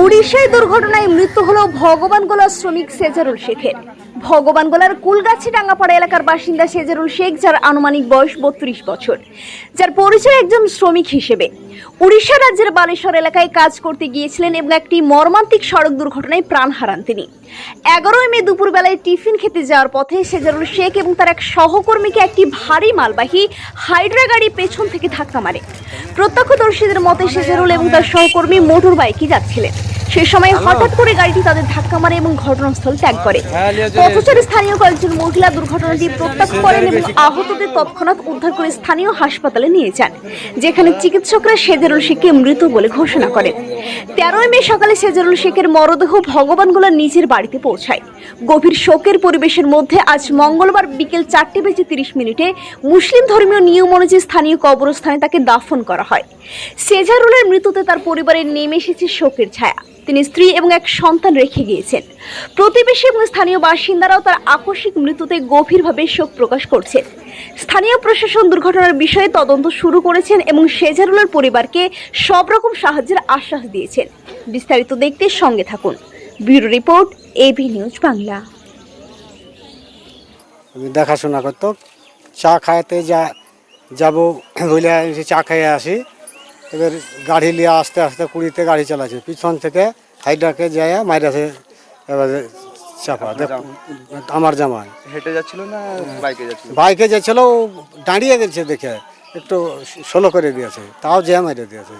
উড়িষ্যায় দুর্ঘটনায় মৃত্যু হল ভগবানগোলা শ্রমিক সেজারুল শেখের। ভগবান ভগবানগোলার কুলগাছি ডাঙ্গাপাড়া এলাকার বাসিন্দা সেজারুল শেখ, যার আনুমানিক বয়স বত্রিশ বছর। যার পরিচয় একজন শ্রমিক হিসেবে। উড়িষ্যা রাজ্যের বালেশ্বর এলাকায় কাজ করতে গিয়েছিলেন এবং একটি মর্মান্তিক সড়ক দুর্ঘটনায় প্রাণ হারান তিনি। এগারোই মে দুপুরবেলায় টিফিন খেতে যাওয়ার পথে সেজারুল শেখ এবং তার এক সহকর্মীকে একটি ভারী মালবাহী হাইড্রা গাড়ি পেছন থেকে ধাক্কা মারে। প্রত্যক্ষদর্শীদের মতে সেজারুল এবং তার সহকর্মী মোটর বাইকে যাচ্ছিলেন। সে সময় হঠাৎ করে গাড়িটি তাদের ধাক্কা মারে এবং ঘটনাস্থল ত্যাগ করে। পথচারী স্থানীয় কয়েকজন মহিলা দুর্ঘটনাটি প্রত্যক্ষ করেন এবং আহতদের তৎক্ষণাৎ উদ্ধার করে স্থানীয় হাসপাতালে নিয়ে যান যেখানে চিকিৎসকরা সেজারুল শেখকে মৃত বলে ঘোষণা করেন। তেরোই মে সকালে সেজারুল শেখের মরদেহ ভগবানগোলার নিজের বাড়িতে পৌঁছায়। গভীর শোকের পরিবেশের মধ্যে আজ মঙ্গলবার বিকেল চারটে বেজে তিরিশ মিনিটে মুসলিম ধর্মীয় নিয়ম অনুযায়ী স্থানীয় কবরস্থানে তাকে দাফন করা হয়। সেজারুলের মৃত্যুতে তার পরিবারের নেমে এসেছে শোকের ছায়া। তিনি স্ত্রী এবং এক সন্তান রেখে গিয়েছেন। প্রতিবেশী এবং স্থানীয় বাসিন্দারাও তার আকস্মিক মৃত্যুতে গভীরভাবে শোক প্রকাশ করছেন। স্থানীয় প্রশাসন দুর্ঘটনার বিষয়ে তদন্ত শুরু করেছেন এবং সেজারুলের পরিবারকে সব রকম সাহায্যের আশ্বাস দিয়েছেন। বিস্তারিত দেখতে সঙ্গে থাকুন। Bureau report AB news Bangla. আমি দেখাশোনা করতো চা খাইতে যা যাব চা খেয়ে আসি। এবার গাড়ি নিয়ে আস্তে আস্তে কুড়িতে গাড়ি চালাচ্ছে। পিছন থেকে হাইডাকে যায় মাইরাছে এবারে চাপা। আমার জামাই হেঁটে যাচ্ছিল না বাইকে যাচ্ছিল? বাইকে যাচ্ছিল দাঁড়িয়ে গেছে দেখে। একটু সোলো করে দিয়েছে তাও যে মাইরে দিয়েছে।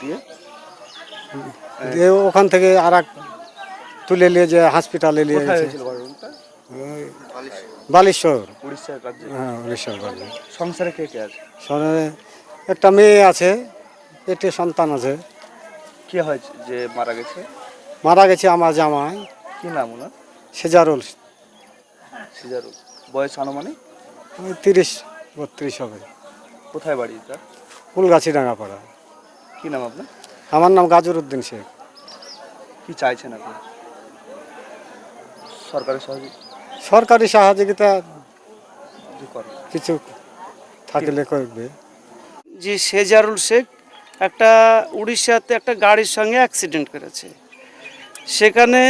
দিয়ে? ওখান থেকে আর এক তুলে নিয়ে যে হসপিটালে নিয়ে গেছে। বালেশ্বর। হ্যাঁ উড়িষ্যার সংসারে কে কে আছে? শহরে একটা মেয়ে আছে পেটে সন্তান আছে। কি হয়েছে যে মারা গেছে? মারা গেছে আমার জামাই। কি নাম ওনার? সেজারুল। সিজারুল। বয়স আনুমানিক? ওই তিরিশ বত্রিশ হবে। কোথায় বাড়ি তার ফুলগাছি ডাঙ্গাপাড়া কি নাম আপনার? আমার নাম গাজর উদ্দিন শেখ। কি চাইছেন আপনি? সরকারের সহযোগিতা সরকারি সহযোগিতা কিছু থাকলে করবে। জি, সেজারুল শেখ একটা উড়িষ্যাতে একটা গাড়ির সঙ্গে অ্যাক্সিডেন্ট করেছে। সেখানে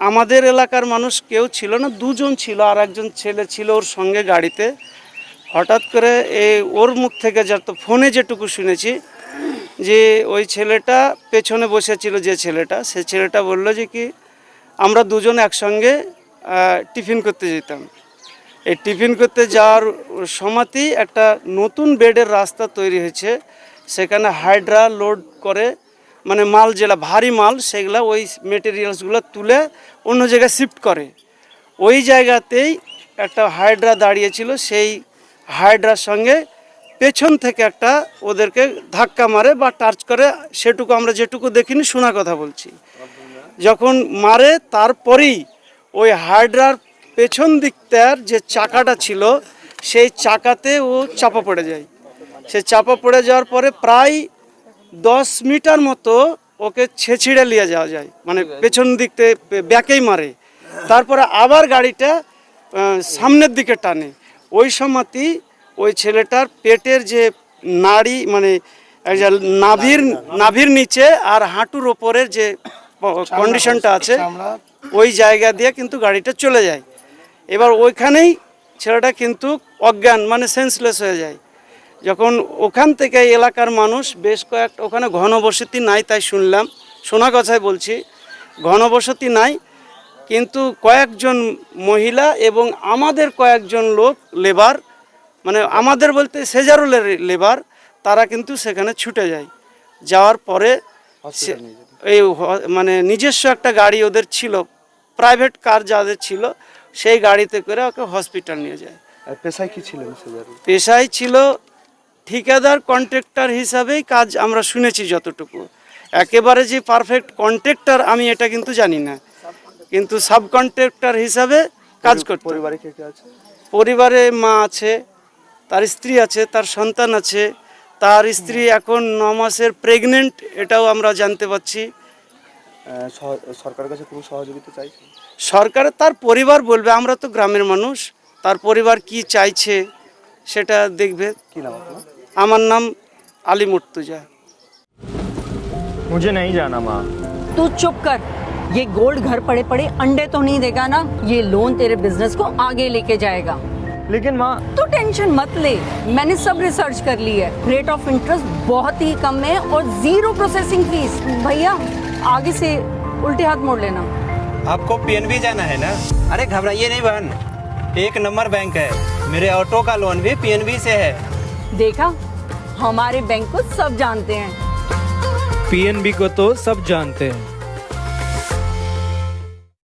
আমাদের এলাকার মানুষ কেউ ছিল না, দুজন ছিল, আর একজন ছেলে ছিল ওর সঙ্গে গাড়িতে। হঠাৎ করে এই ওর মুখ থেকে যা তো ফোনে যেটুকু শুনেছি যে ওই ছেলেটা পেছনে বসেছিল যে ছেলেটা, সে ছেলেটা বলল যে কি, আমরা দুজন একসঙ্গে টিফিন করতে যেতাম। এই টিফিন করতে যাওয়ার সময়তেই একটা নতুন বেডের রাস্তা তৈরি হয়েছে। সেখানে হাইড্রা লোড করে মানে মাল যেটা ভারী মাল, সেগুলা ওই মেটেরিয়ালসগুলো তুলে অন্য জায়গায় শিফট করে। ওই জায়গাতেই একটা হাইড্রা দাঁড়িয়েছিল, সেই হাইড্রার সঙ্গে পেছন থেকে একটা ওদেরকে ধাক্কা মারে বা টাচ করে, সেটুকু আমরা যেটুকু দেখিনি, শোনা কথা বলছি। যখন মারে, তারপরেই ওই হাইড্রার পেছন দিকটার যে চাকাটা ছিল সেই চাকাতে ও চাপা পড়ে যায়। সে চাপা পড়ে যাওয়ার পরে প্রায় দশ মিটার মতো ওকে ছেছিড়ে নিয়ে যাওয়া যায়। মানে পেছন দিকতে ব্যাকেই মারে। তারপরে আবার গাড়িটা সামনের দিকে টানে। ওই সময়তেই ওই ছেলেটার পেটের যে নাড়ি মানে নাভির নাভির নিচে আর হাঁটুর ওপরের যে কন্ডিশনটা আছে ওই জায়গা দিয়ে কিন্তু গাড়িটা চলে যায়। এবার ওইখানেই ছেলেটা কিন্তু অজ্ঞান মানে সেন্সলেস হয়ে যায়। যখন ওখান থেকে এলাকার মানুষ বেশ কয়েকটা ওখানে ঘনবসতি নাই তাই শুনলাম শোনা কথায় বলছি। ঘনবসতি নাই কিন্তু কয়েকজন মহিলা এবং আমাদের কয়েকজন লোক লেবার মানে আমাদের বলতে সেজারুলের লেবার তারা কিন্তু সেখানে ছুটে যায়। যাওয়ার পরে এই মানে নিজস্ব একটা গাড়ি ওদের ছিল প্রাইভেট কার যাদের ছিল সেই গাড়িতে করে ওকে হসপিটাল নিয়ে যায়। আর পেশায় কি সিজারুল পেশায় ছিল ঠিকাদার কন্ট্রাক্টর হিসাবেই কাজ আমরা শুনেছি যতটুকু। একেবারে যে পারফেক্ট কন্ট্রাক্টর আমি এটা কিন্তু জানি না। কিন্তু সাব কন্ট্রাক্টর হিসাবে কাজ করতে পরিবারে কে কে আছে? পরিবারে মা আছে তার স্ত্রী আছে তার সন্তান আছে তার স্ত্রী এখন ন মাসের প্রেগনেন্ট এটাও আমরা জানতে পারছি। সরকারের কাছে কোনো সহযোগিতা চাইছেন? সরকারের তার পরিবার বলবে আমরা তো গ্রামের মানুষ তার পরিবার কি চাইছে সেটা দেখবে কি নাম আপনার আমার নাম আলী মুর্তুজা मुझे नहीं जाना माँ तू चुप कर ये गोल्ड घर पड़े पड़े अंडे तो नहीं देगा ना ये लोन तेरे बिजनेस को आगे लेके जाएगा लेकिन माँ तू टेंशन मत ले मैंने सब रिसर्च कर ली है रेट ऑफ इंटरेस्ट बहुत ही कम है और जीरो प्रोसेसिंग फीस भैया आगे से उल्टे हाथ मोड़ लेना आपको पीएनबी जाना है ना? अरे घबराइए नहीं बहन। एक नंबर बैंक है। मेरे ऑटो का लोन भी पीएनबी से है। देखा? हमारे बैंक को सब जानते हैं। पीएनबी को तो सब जानते हैं।